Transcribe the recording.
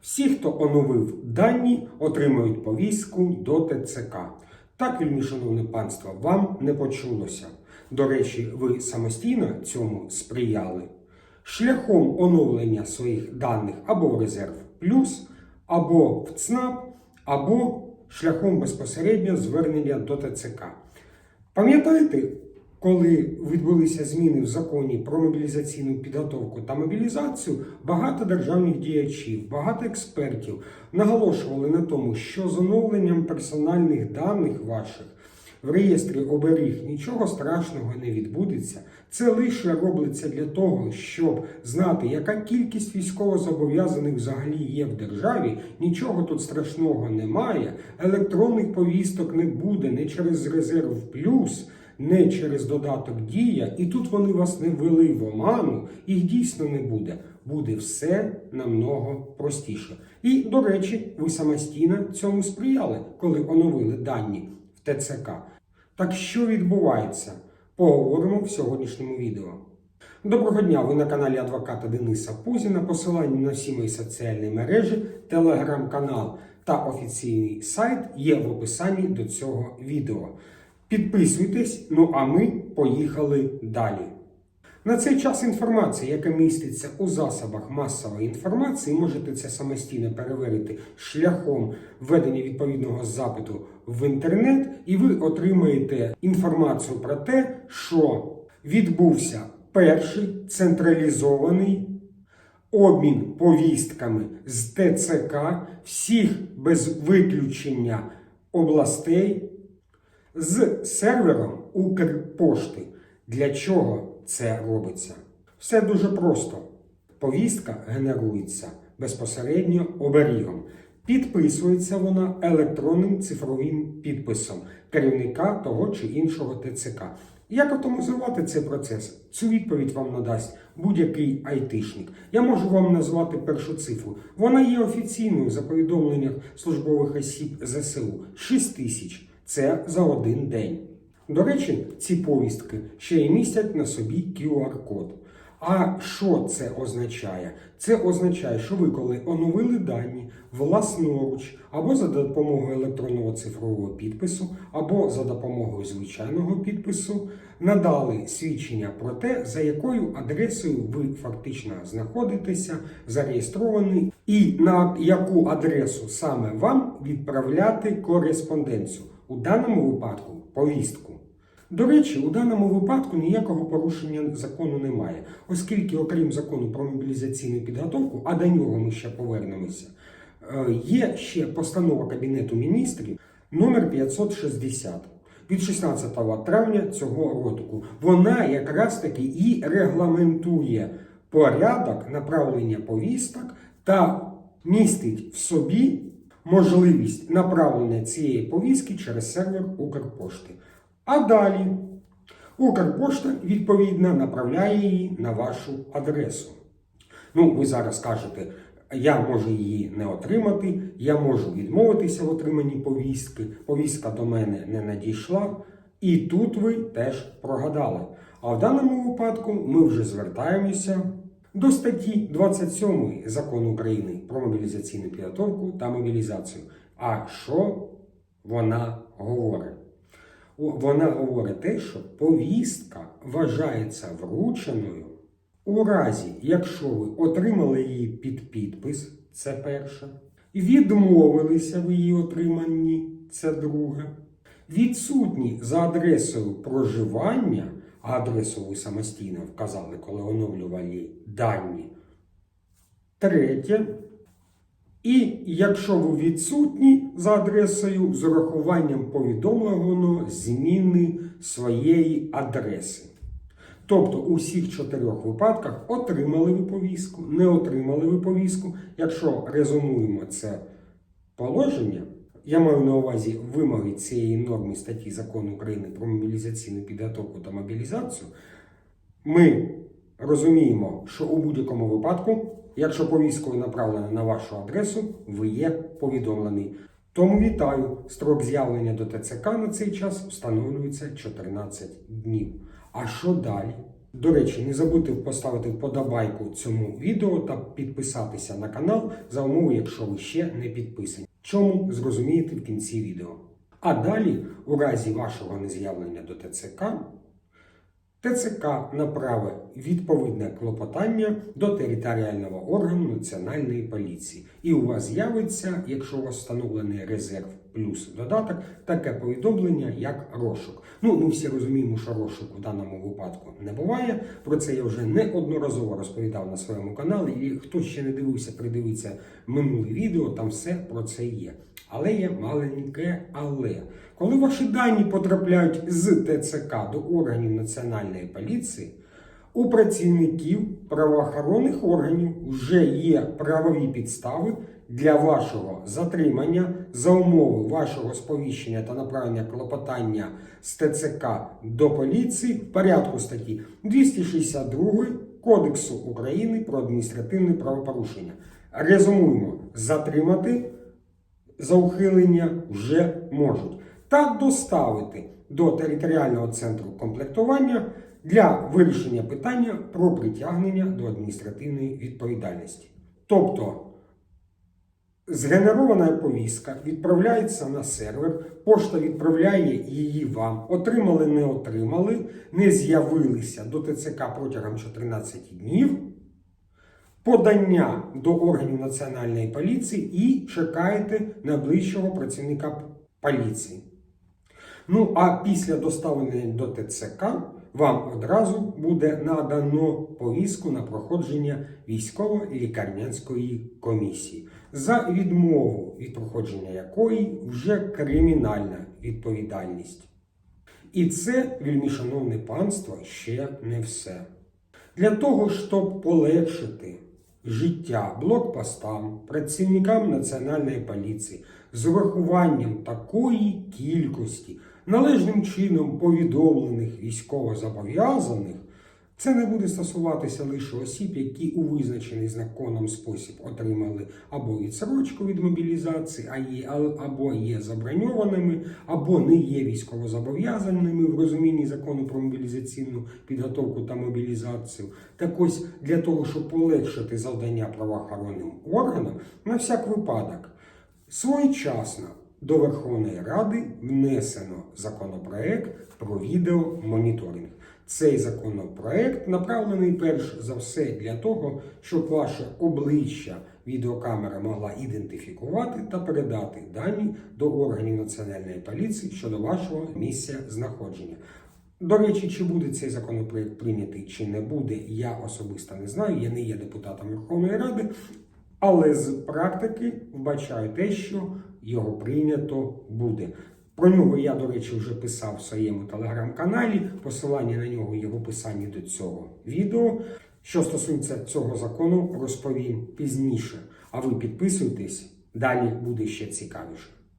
Всі, хто оновив дані, отримають повістку до ТЦК. Так, вельми шановне панство, вам не почулося. До речі, ви самостійно цьому сприяли. Шляхом оновлення своїх даних або в резерв плюс, або в ЦНАП, або шляхом безпосередньо звернення до ТЦК. Пам'ятаєте, коли відбулися зміни в законі про мобілізаційну підготовку та мобілізацію, багато державних діячів, багато експертів наголошували на тому, що з оновленням персональних даних ваших в реєстрі оберіг нічого страшного не відбудеться. Це лише робиться для того, щоб знати, яка кількість військовозобов'язаних взагалі є в державі. Нічого тут страшного немає. Електронних повісток не буде не через резерв плюс. Не через додаток дія, і тут вони вас не ввели в оману, їх дійсно не буде. Буде все намного простіше. І, до речі, ви самостійно цьому сприяли, коли оновили дані в ТЦК. Так що відбувається? Поговоримо в сьогоднішньому відео. Доброго дня! Ви на каналі адвоката Дениса Пузіна. Посилання на всі мої соціальні мережі, телеграм-канал та офіційний сайт є в описанні до цього відео. Підписуйтесь, ну а ми поїхали далі. На цей час інформація, яка міститься у засобах масової інформації, можете це самостійно перевірити шляхом введення відповідного запиту в інтернет, і ви отримаєте інформацію про те, що відбувся перший централізований обмін повістками з ТЦК всіх без виключення областей з сервером Укрпошти. Для чого це робиться? Все дуже просто. Повістка генерується безпосередньо оберігом. Підписується вона електронним цифровим підписом керівника того чи іншого ТЦК. Як автоматизувати цей процес? Цю відповідь вам надасть будь-який айтишник. Я можу вам назвати першу цифру. Вона є офіційною за повідомленнях службових осіб ЗСУ 6 тисяч. Це за один день. До речі, ці повістки ще й містять на собі QR-код. А що це означає? Це означає, що ви, коли оновили дані власноруч, або за допомогою електронного цифрового підпису, або за допомогою звичайного підпису, надали свідчення про те, за якою адресою ви фактично знаходитеся, зареєстрований, і на яку адресу саме вам відправляти кореспонденцію. У даному випадку повістку. До речі, у даному випадку ніякого порушення закону немає, оскільки, окрім закону про мобілізаційну підготовку, а до нього ми ще повернемося, е, є ще постанова Кабінету міністрів номер 560 від 16 травня цього року. Вона якраз таки і регламентує порядок направлення повісток та містить в собі можливість направлення цієї повістки через сервер Укрпошти. А далі Укрпошта відповідно направляє її на вашу адресу. Ну, ви зараз кажете, я можу її не отримати, я можу відмовитися в отриманні повістки, повістка до мене не надійшла. І тут ви теж прогадали. А в даному випадку ми вже звертаємося до статті 27 закону України про мобілізаційну підготовку та мобілізацію. А що вона говорить? Вона говорить те, що повістка вважається врученою у разі, якщо ви отримали її під підпис, це перше, відмовилися в її отриманні, це друге, відсутні за адресою проживання, адресу ви самостійно вказали, коли оновлювали дані. Третє. І якщо ви відсутні за адресою з урахуванням повідомленого зміни своєї адреси. Тобто у всіх чотирьох випадках отримали ви повістку, не отримали ви повістку. Якщо резонуємо це положення, я маю на увазі вимоги цієї норми статті закону України про мобілізаційну підготовку та мобілізацію, ми розуміємо, що у будь-якому випадку, якщо повісткою направлена на вашу адресу, ви є повідомлений. Тому вітаю! Строк з'явлення до ТЦК на цей час встановлюється 14 днів. А що далі? До речі, не забудьте поставити вподобайку цьому відео та підписатися на канал за умови, якщо ви ще не підписані. Чому зрозумієте в кінці відео. А далі, у разі вашого нез'явлення до ТЦК, ТЦК направить відповідне клопотання до територіального органу Національної поліції. І у вас з'явиться, якщо у вас встановлений резерв плюс додаток, таке повідомлення, як розшук. Ну, ми всі розуміємо, що розшук в даному випадку не буває. Про це я вже неодноразово розповідав на своєму каналі. І хто ще не дивився, придивиться минуле відео, там все про це є. Але є маленьке але. Коли ваші дані потрапляють з ТЦК до органів Національної поліції, у працівників правоохоронних органів вже є правові підстави для вашого затримання за умови вашого сповіщення та направлення клопотання з ТЦК до поліції в порядку статті 262 Кодексу України про адміністративне правопорушення. Резумуємо, затримати за ухилення вже можуть. Та доставити до територіального центру комплектування для вирішення питання про притягнення до адміністративної відповідальності. Тобто згенерована повістка відправляється на сервер, пошта відправляє її вам. Отримали, не отримали, не з'явилися до ТЦК протягом 14 днів подання до органів національної поліції і чекаєте найближчого працівника поліції. Ну а після доставлення до ТЦК вам одразу буде надано повістку на проходження військово-лікарнянської комісії, за відмову від проходження якої вже кримінальна відповідальність. І це, вельми шановне панство, ще не все. Для того, щоб полегшити життя блокпостам, працівникам Національної поліції з урахуванням такої кількості належним чином повідомлених військовозобов'язаних, це не буде стосуватися лише осіб, які у визначений законом спосіб отримали або відсрочку від мобілізації, або є заброньованими, або не є військовозобов'язаними в розумінні закону про мобілізаційну підготовку та мобілізацію. Так ось для того, щоб полегшити завдання правоохоронним органам, на всяк випадок, своєчасно до Верховної Ради внесено законопроект про відеомоніторинг. Цей законопроект направлений перш за все для того, щоб ваше обличчя відеокамера могла ідентифікувати та передати дані до органів національної поліції щодо вашого місця знаходження. До речі, чи буде цей законопроект прийнятий, чи не буде, я особисто не знаю. Я не є депутатом Верховної Ради, але з практики вбачаю те, що його прийнято буде. Про нього я, до речі, вже писав в своєму телеграм-каналі. Посилання на нього є в описанні до цього відео. Що стосується цього закону, розповім пізніше. А ви підписуйтесь, далі буде ще цікавіше.